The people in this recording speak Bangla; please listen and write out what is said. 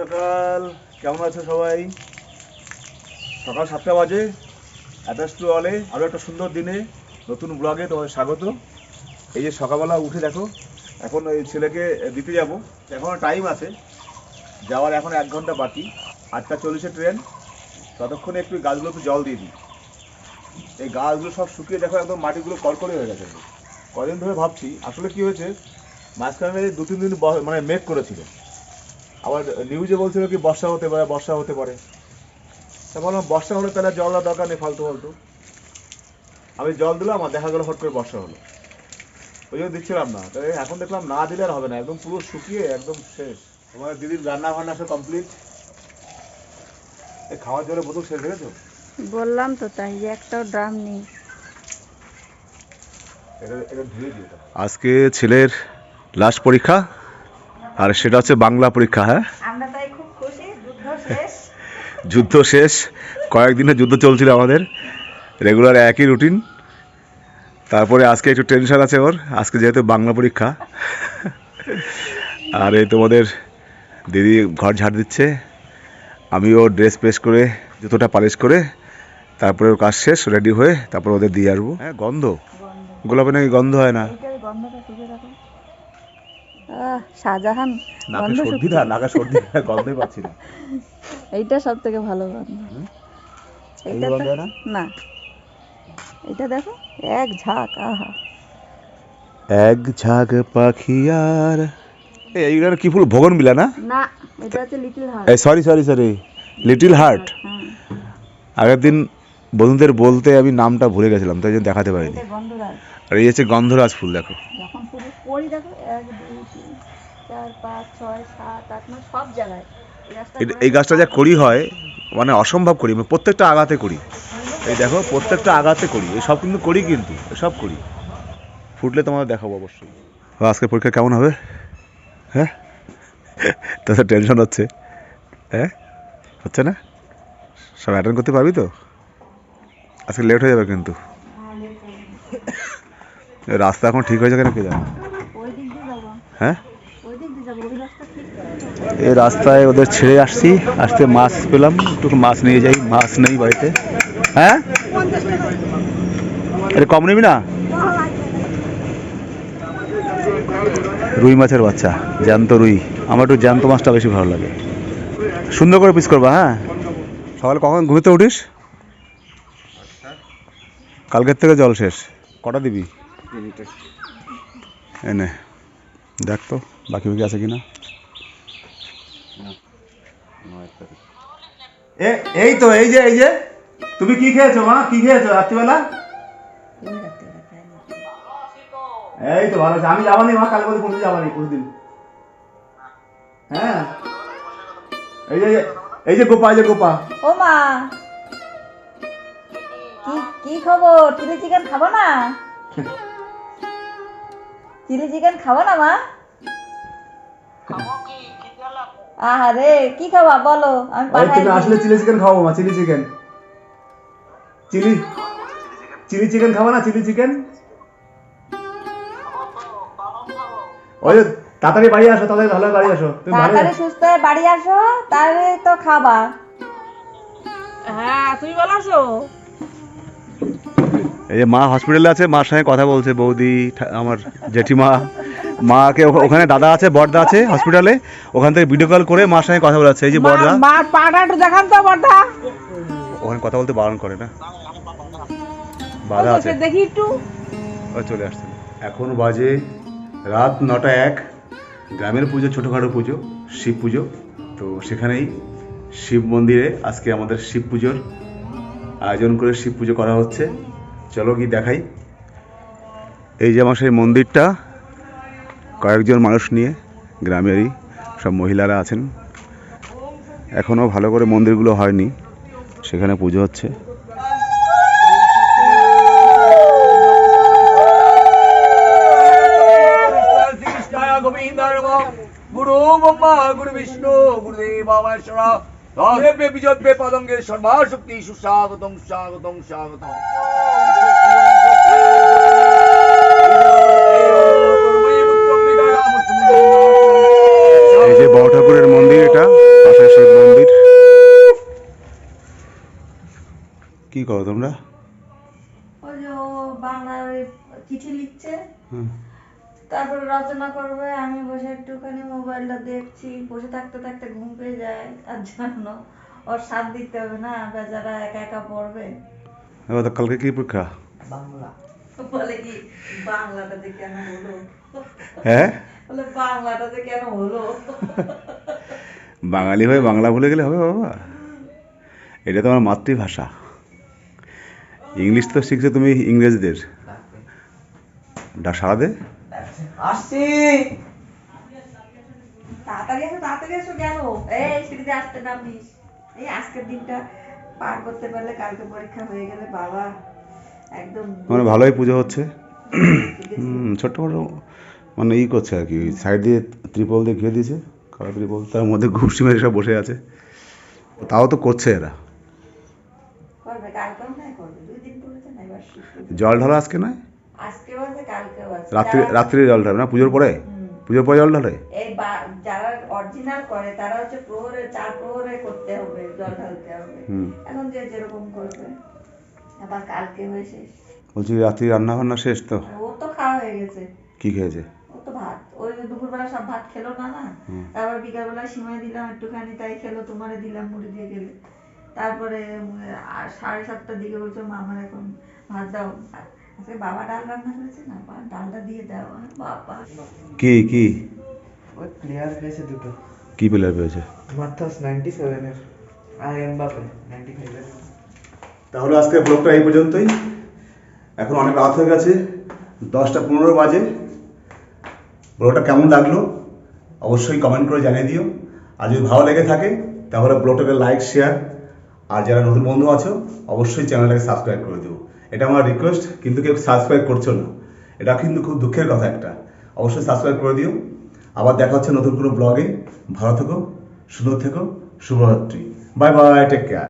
সকাল। কেমন আছো সবাই? সকাল সাতটা বাজে। অ্যাটাচ টু অলে আরও একটা সুন্দর দিনে নতুন ব্লগে তোমাদের স্বাগত। এই যে সকালবেলা উঠে দেখো, এখন ওই ছেলেকে দিতে যাব। এখন টাইম আছে। যাওয়ার এখন এক ঘণ্টা বাকি। আটটা চল্লিশে ট্রেন ততক্ষণে একটু গাছগুলো একটু জল দিয়ে দিই। এই গাছগুলো সব শুকিয়ে দেখো একদম মাটিগুলো কড়কড়ে হয়ে গেছে। কদিন ধরে ভাবছি, আসলে কি হয়েছে, মাঝখানে দু তিন দিন মানে মেঘ করেছিল। আবার নিউজে বলছিল কি বর্ষা হতে পারে বর্ষা হতে পারে। তা বললাম বর্ষা হলে তাহলে জল দেওয়ার দরকার নেই ফালতু ফালতু। আমি জল দিলাম আর দেখা গেলো হট করে বর্ষা হলো। ওই জন্য দিচ্ছিলাম না। তাই এখন দেখলাম না দিলে আর হবে না একদম পুরো শুকিয়ে একদম শেষ। তোমার দিদির রান্না বান্না সব কমপ্লিট এই খাওয়ার জন্য বোতল শেষ দেখেছ বললাম তো তাই যে একটাও ড্রাম নেই। এটা এটা ধুয়ে দিও আজকে ছেলের লাস্ট পরীক্ষা আর সেটা হচ্ছে বাংলা পরীক্ষা হ্যাঁ? যুদ্ধ শেষ। কয়েকদিনের যুদ্ধ চলছিল আমাদের। রেগুলার একই রুটিন তারপরে আজকে একটু টেনশন আছে ওর। আজকে যেহেতু বাংলা পরীক্ষা। আর এই তোমাদের দিদি ঘর ঝাড় দিচ্ছে। আমি ওর ড্রেস প্রেস করে জুতোটা পালিশ করে তারপরে ওর কাজ শেষ রেডি হয়ে তারপর ওদের দিয়ে আসব। হ্যাঁ গন্ধ? গন্ধ। গোলাপে নাকি গন্ধ হয় না? শাহজাহান নাকে সর্দি না নাকে সর্দি না, গন্ধই পাচ্ছি না। এইটা সব থেকে ভালো গন্ধ। এইটা না? না। এটা দেখো এক ঝাঁক আহা। এক ঝাঁক এই এইগুলো কি ফুল ভগন বিলা না? না এটা হচ্ছে লিটল হার্ট এই sorry sorry sorry little heart আগের দিন বন্ধুদের বলতে আমি নামটা ভুলে গেছিলাম তাই জন্য দেখাতে পারিনি। আর এই হচ্ছে গন্ধরাজ ফুল দেখো। পুরো করি দেখো এক দুই তিন চার পাঁচ ছয় সাত আট নয় সব জায়গায়। এই গাছটা গাছটা যা করি হয় মানে অসম্ভব করি মানে প্রত্যেকটা আগাতে করি। এই দেখো প্রত্যেকটা আগাতে করি এই সব কিন্তু করি কিন্তু সব করি। ফুটলে তোমাদের দেখাবো অবশ্যই। আজকে পরীক্ষা কেমন হবে? হ্যাঁ? তাদের টেনশন হচ্ছে। হ্যাঁ? হচ্ছে না? সব অ্যাটেন্ড করতে পারবি তো? আজকে লেট হয়ে যাবে কিন্তু। রাস্তা এখন ঠিক হয়েছে কেন কে জানে? হ্যাঁ? এই রাস্তায় ওদের ছেড়ে আসছি, আসতে মাছ পেলাম একটু মাছ নিয়ে যাই মাছ নেই বাড়িতে। হ্যাঁ? আরে কম নিবি না? রুই মাছের বাচ্চা, জ্যান্ত রুই। আমার একটু জ্যান্ত মাছটা বেশি ভালো লাগে। সুন্দর করে পিস করবা হ্যাঁ? সকালে কখন ঘুমিতে উঠিস? কালকের থেকে জল শেষ। কটা দিবি? এনে দেখ তো বাকি বাকি আছে কিনা? এই তো এই যে এই যে তুমি কি খেয়েছো মা? কি খেয়েছো রাত্রিবেলা? এই তো ভালো আছে। আমি যাবানি মা কাল বলে পৌঁছে যাবানি প্রতিদিন হ্যাঁ? এই যে এই যে গোপা এই যে গোপা। ও মা কি কি খবর? চিলি চিকেন খাব না? চিলি চিকেন খাব না মা? আহারে কি খাবা বলো? আমি পাঠাই তুমি আসলে চিলি চিকেন খাব মা chilli chicken. Chilli chilli chicken খাব না চিলি চিকেন? ওই তাড়াতাড়ি বাড়ি আসো তাড়াতাড়ি ভালো বাড়ি আসো। তুমি তাড়াতাড়ি সুস্থ হয়ে বাড়ি আসো তাহলে তো খাবা। হ্যাঁ তুমি বলো আসো এই যে মা হসপিটালে আছে মার সঙ্গে কথা বলছে বৌদি ঠা- আমার জেঠিমা। মাকে ওখানে দাদা আছে বড়দা আছে হসপিটালে ওখান থেকে ভিডিও কল করে মার সঙ্গে কথা বলাচ্ছে। এই যে বড়দা। মার পাটা একটু দেখান তো বড়দা। ওখানে কথা বলতে বারণ করে না। বাধা আছে। দেখি একটু। ও চলে আসছে। এখন বাজে রাত নটা এক। গ্রামের পুজো ছোটোখাটো পুজো শিব পুজো। তো সেখানেই শিব মন্দিরে আজকে আমাদের শিব পুজোর আয়োজন করে শিব পুজো করা হচ্ছে। চলো কি দেখাই। এই যে আমার সেই মন্দিরটা, কয়েকজন মানুষ নিয়ে, গ্রামেরই সব মহিলারা আছেন। এখনও ভালো করে মন্দিরগুলো হয়নি, সেখানে পুজো হচ্ছে। গুরু গুরু, বিষ্ণু, গুরুদেব মহেশ্বর দেবে বিজয় পদঙ্গে সর্বাশক্তি সুস্বাগতং স্বাগতং স্বাগতং এই যে বাউ ঠাকুরের মন্দির এটা মন্দির। কি করো তোমরা? তারপর রচনা করবে আমি বসে একটুখানি মোবাইলটা দেখছি বসে থাকতে থাকতে ঘুম পেয়ে যায় তার জন্য ওর সাথ দিতে হবে না বেচারা একা একা পড়বে। কালকে কি পরীক্ষা? বাংলা। বলে কি বাংলাটা দেখে আমি হ্যাঁ? বলে কেন হলো? বাঙালি হয়ে বাংলা ভুলে গেলে হবে বাবা। এটা তোমার মাতৃভাষা। ইংলিশ তো শিখছো তুমি ইংরেজদের। সারা দে। আসছি। তাড়াতাড়ি আসো তাড়াতাড়ি আসো কেন? এই সিঁড়িতে আসতে এই আজকের দিনটা পার করতে পারলে কালকে পরীক্ষা হয়ে গেলে বাবা একদম মানে ভালোই পুজো হচ্ছে। ছোট্ট মোটো মানে ই করছে আর কি ওই সাইড দিয়ে ত্রিপল দিয়ে ঘিরে দিয়েছে কালো ত্রিপল তার মধ্যে ঘুষি মেরে সব বসে আছে। তাও তো করছে এরা। জল ঢালা আজকে নয়? রাত্রি রাত্রি জল ঢালে না পুজোর পরে? পুজোর পরে জল ঢালে? যারা অরিজিনাল করে তারা হচ্ছে প্রহরে চার প্রহরে করতে হবে জল ঢালতে হবে। হুম। এখন যে যেরকম করবে আবার কালকে বলছি রাত্রি রান্না বান্না শেষ তো? ও তো খাওয়া হয়ে গেছে। কি খেয়েছে? ভাত দুপুরবেলা সব ভাত খেলো না না। তারপর বিকালবেলা সিমাই দিলাম একটুখানি তাই খেলো তোমারে দিলাম মুড়ি দিয়ে গেলে। তারপরে আর সাড়ে সাতটার দিকে বলছো মা আমার এখন ভাত দাও। আজকে বাবা ডাল রান্না করেছে না? বা ডালটা দিয়ে দাও। আমি, বাবা। কি কি? ওই প্লেয়ার পেয়েছে দুটো। কি প্লেয়ার পেয়েছে? মার্থাস নাইনটি সেভেনের আর এমবাপে নাইনটি ফাইভের তাহলে আজকে ব্লগটা এই পর্যন্তই। এখন অনেক রাত হয়ে গেছে দশটা পনেরো বাজে। ব্লগটা কেমন লাগল অবশ্যই কমেন্ট করে জানিয়ে দিও। আর যদি ভালো লেগে থাকে, তাহলে ব্লগটাকে লাইক শেয়ার আর যারা নতুন বন্ধু আছো, অবশ্যই চ্যানেলটাকে সাবস্ক্রাইব করে দেবো এটা আমার রিকোয়েস্ট কিন্তু কেউ সাবস্ক্রাইব করছ না। এটা কিন্তু খুব দুঃখের কথা একটা। অবশ্যই সাবস্ক্রাইব করে দিও। আবার দেখা হচ্ছে নতুন কোনো ব্লগে ভালো থেকো, সুন্দর থেকো, শুভরাত্রি। Bye bye take care